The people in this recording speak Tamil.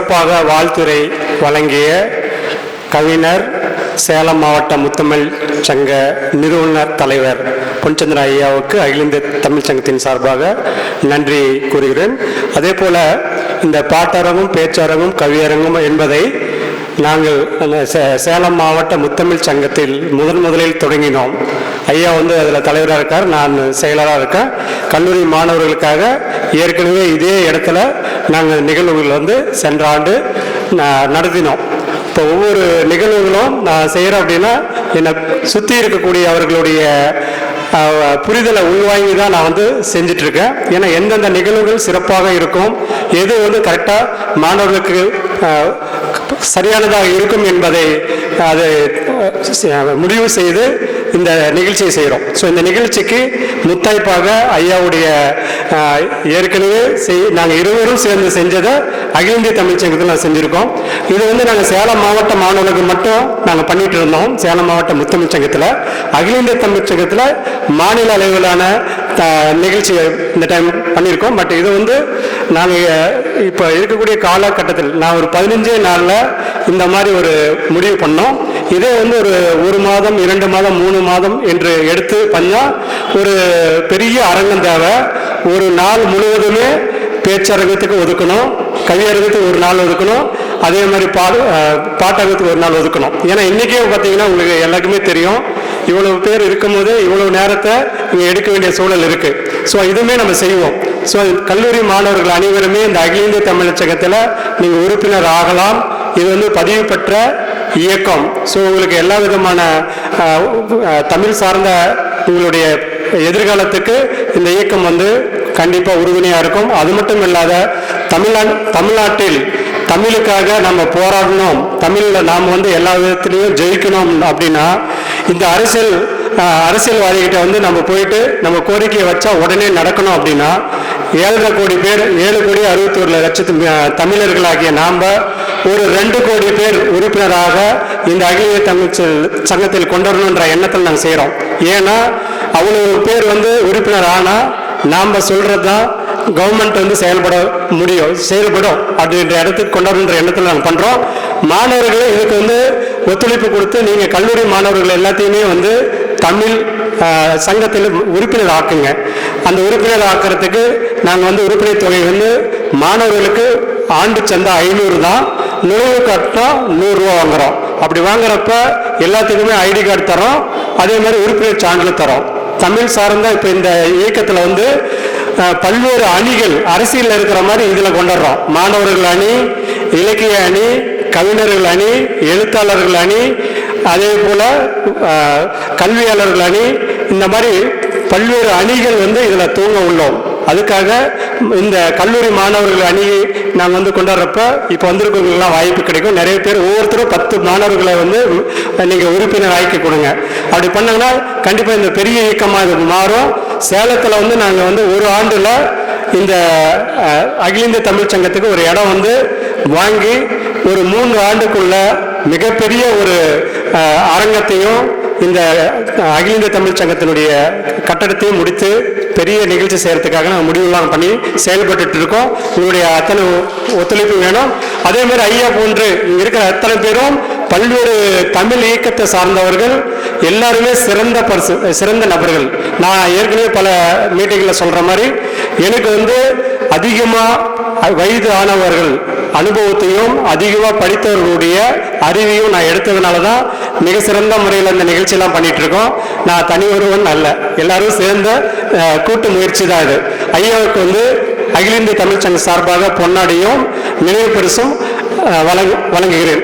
சிறப்பாக வாழ்த்துரை வழங்கிய கவிஞர் சேலம் மாவட்ட முத்தமிழ் சங்க நிறுவனர் தலைவர் பொன்சந்திர ஐயாவுக்கு அகில இந்திய தமிழ் சங்கத்தின் சார்பாக நன்றி கூறுகிறேன். அதே போல இந்த பாட்டரங்கும் பேச்சரங்கும் கவியரங்கும் என்பதை நாங்கள் சே- சேலம் மாவட்ட முத்தமிழ் சங்கத்தில் முதன் முதலில் தொடங்கினோம். ஐயா வந்து அதில் தலைவராக இருக்கார் நான் செயலராக இருக்கேன். கல்லூரி மாணவர்களுக்காக ஏற்கனவே இதே இடத்துல நாங்கள் நிகழ்வுகள் வந்து சென்ற ஆண்டு நடத்தினோம். இப்போ ஒவ்வொரு நிகழ்வுகளும் நான் செய்கிறேன் அப்படின்னா என்னை சுற்றி இருக்கக்கூடிய அவர்களுடைய புரிதலை உள்வாங்கி தான் நான் வந்து செஞ்சுட்டு இருக்கேன் ஏன்னா எந்தெந்த நிகழ்வுகள் சிறப்பாக இருக்கும் எது வந்து கரெக்டாக மாணவர்களுக்கு சரியானதாக இருக்கும் என்பதை அது முடிவு செய்து இந்த நிகழ்ச்சியை செய்கிறோம். ஸோ இந்த நிகழ்ச்சிக்கு முத்தாய்ப்பாக ஐயாவுடைய ஏற்கனவே செய் நாங்கள் இருவரும் சேர்ந்து செஞ்சதை அகில இந்திய தமிழ்ச்சங்கத்தில் நான் செஞ்சுருக்கோம். இது வந்து நாங்கள் சேலம் மாவட்ட மாணவர்களுக்கு மட்டும் நாங்கள் பண்ணிட்டு இருந்தோம் சேலம் மாவட்ட முத்தமிழ்ச்சங்கத்தில் அகில இந்திய தமிழ்ச்சங்கத்தில் மாநில அளவிலான த- நிகழ்ச்சி இந்த டைம் பண்ணியிருக்கோம். பட் இது வந்து நாங்கள் இப்போ இருக்கக்கூடிய காலகட்டத்தில் நான் ஒரு பதினஞ்சே நாளில் இந்த மாதிரி ஒரு முடிவு பண்ணோம். இதே வந்து ஒரு ஒரு மாதம் இரண்டு மாதம் மூணு மாதம் என்று எடுத்து பண்ணால் ஒரு பெரிய அரங்கம் தேவை. ஒரு நாள் முழுவதுமே பேச்சரங்கத்துக்கு ஒதுக்கணும். கவியரங்கத்துக்கு ஒரு நாள் ஒதுக்கணும். அதே மாதிரி பாடு பாட்டரங்கத்துக்கு ஒரு நாள் ஒதுக்கணும். ஏன்னா இன்றைக்கே பார்த்தீங்கன்னா உங்களுக்கு எல்லாருக்குமே தெரியும். இவ்வளவு பேர் இருக்கும்போது இவ்வளவு நேரத்தை இங்கே எடுக்க வேண்டிய சூழல் இருக்குது ஸோ இதுவுமே நம்ம செய்வோம். ஸோ கல்லூரி மாணவர்கள் அனைவருமே இந்த அகில இந்திய தமிழச்சகத்தில் நீங்கள் உறுப்பினர் ஆகலாம். இது வந்து பதிவு பெற்ற இயக்கம். ஸோ உங்களுக்கு எல்லா விதமான தமிழ் சார்ந்த உங்களுடைய எதிர்காலத்துக்கு இந்த இயக்கம் வந்து கண்டிப்பாக உறுதுணையாக இருக்கும். அது மட்டும் இல்லாத தமிழ்நா தமிழ்நாட்டில் தமிழுக்காக நம்ம போராடணும். தமிழில் நாம் வந்து எல்லா விதத்துலேயும் ஜெயிக்கணும் அப்படின்னா இந்த அரசியல் அரசியல்வாதிகிட்ட வந்து நம்ம போயிட்டு நம்ம கோரிக்கையை வச்சா உடனே நடக்கணும் அப்படின்னா ஏழரை கோடி பேர் ஏழு கோடி அறுபத்தோரு லட்சத்து தமிழர்களாகிய நாம் ஒரு ரெண்டு கோடி பேர் உறுப்பினராக இந்த அகில இந்திய தமிழ் சங்கத்தில் கொண்டு வரணுன்ற எண்ணத்தில் நாங்கள் செய்கிறோம் ஏன்னா அவ்வளோ பேர் வந்து உறுப்பினர் ஆனால் நாம் சொல்கிறது தான் கவர்மெண்ட் வந்து செயல்பட முடியும் செயல்படும் அப்படின்ற இடத்துக்கு கொண்டு வரணுன்ற எண்ணத்தில் நாங்கள் பண்ணுறோம் மாணவர்களே இதுக்கு வந்து ஒத்துழைப்பு கொடுத்து நீங்கள் கல்லூரி மாணவர்கள் எல்லாத்தையுமே வந்து தமிழ் சங்கத்தில் உறுப்பினர் ஆக்குங்க. அந்த உறுப்பினர் ஆக்கிறதுக்கு நாங்கள் வந்து உறுப்பினர் தொகை வந்து மாணவர்களுக்கு ஆண்டு சந்தா ஐநூறு தான். நுழைவு கட்டணம் நூறுரூவா வாங்குகிறோம் அப்படி வாங்குறப்ப எல்லாத்துக்குமே ஐடி கார்டு தரோம். அதே மாதிரி உறுப்பினர் சான்றிதழ் தரோம். தமிழ் சார்ந்த இப்போ இந்த இயக்கத்தில் வந்து பல்வேறு அணிகள் அரசியலில் இருக்கிற மாதிரி இதில் கொண்டுடுறோம் மாணவர்கள் அணி இலக்கிய அணி கவிஞர்கள் அணி எழுத்தாளர்கள் அணி அதே போல் கல்வியாளர்கள் அணி இந்த மாதிரி பல்வேறு அணிகள் வந்து இதில் தூங்க உள்ளோம். அதுக்காக இந்த கல்லூரி மாணவர்கள் அணி நாங்கள் வந்து கொண்டாடுறப்ப இப்போ வந்திருக்கவங்களுக்குலாம் வாய்ப்பு கிடைக்கும். நிறைய பேர் ஒவ்வொருத்தரும் பத்து மாணவர்களை வந்து நீங்கள் உறுப்பினர் ஆக்கி கொடுங்க. அப்படி பண்ணாங்கன்னா கண்டிப்பாக இந்த பெரிய இயக்கமாக இது மாறும். சேலத்தில் வந்து நாங்கள் வந்து ஒரு ஆண்டில் இந்த அகில இந்திய தமிழ் சங்கத்துக்கு ஒரு இடம் வந்து வாங்கி ஒரு மூன்று ஆண்டுக்குள்ள மிகப்பெரிய ஒரு அரங்கத்தையும் இந்த அகில இந்திய தமிழ் சங்கத்தினுடைய கட்டடத்தையும் முடித்து பெரிய நிகழ்ச்சி செய்கிறதுக்காக நாங்கள் முடிவுலாம் பண்ணி செயல்பட்டுட்டு இருக்கோம் உங்களுடைய அத்தனை ஒத்துழைப்பு வேணும். அதே மாதிரி ஐயா போன்று இங்கே இருக்கிற அத்தனை பேரும் பல்வேறு தமிழ் இயக்கத்தை சார்ந்தவர்கள் எல்லாருமே சிறந்த பர்சு சிறந்த நபர்கள். நான் ஏற்கனவே பல மீட்டிங்கில் சொல்கிற மாதிரி எனக்கு வந்து அதிகமாக வயது ஆனவர்கள் அனுபவத்தையும் அதிகமாக படித்தவர்களுடைய அறிவையும் நான் எடுத்ததுனால தான் மிக சிறந்த முறையில் இந்த நிகழ்ச்சியெல்லாம் பண்ணிட்டு இருக்கோம் நான் தனி ஒருவன் அல்ல. எல்லாரும் சேர்ந்த கூட்டு முயற்சி தான் இது. ஐயாவுக்கு வந்து அகில இந்திய தமிழ்ச்சங்க சார்பாக பொன்னாடியும் நினைவு பரிசும் வழங்கு வழங்குகிறேன்.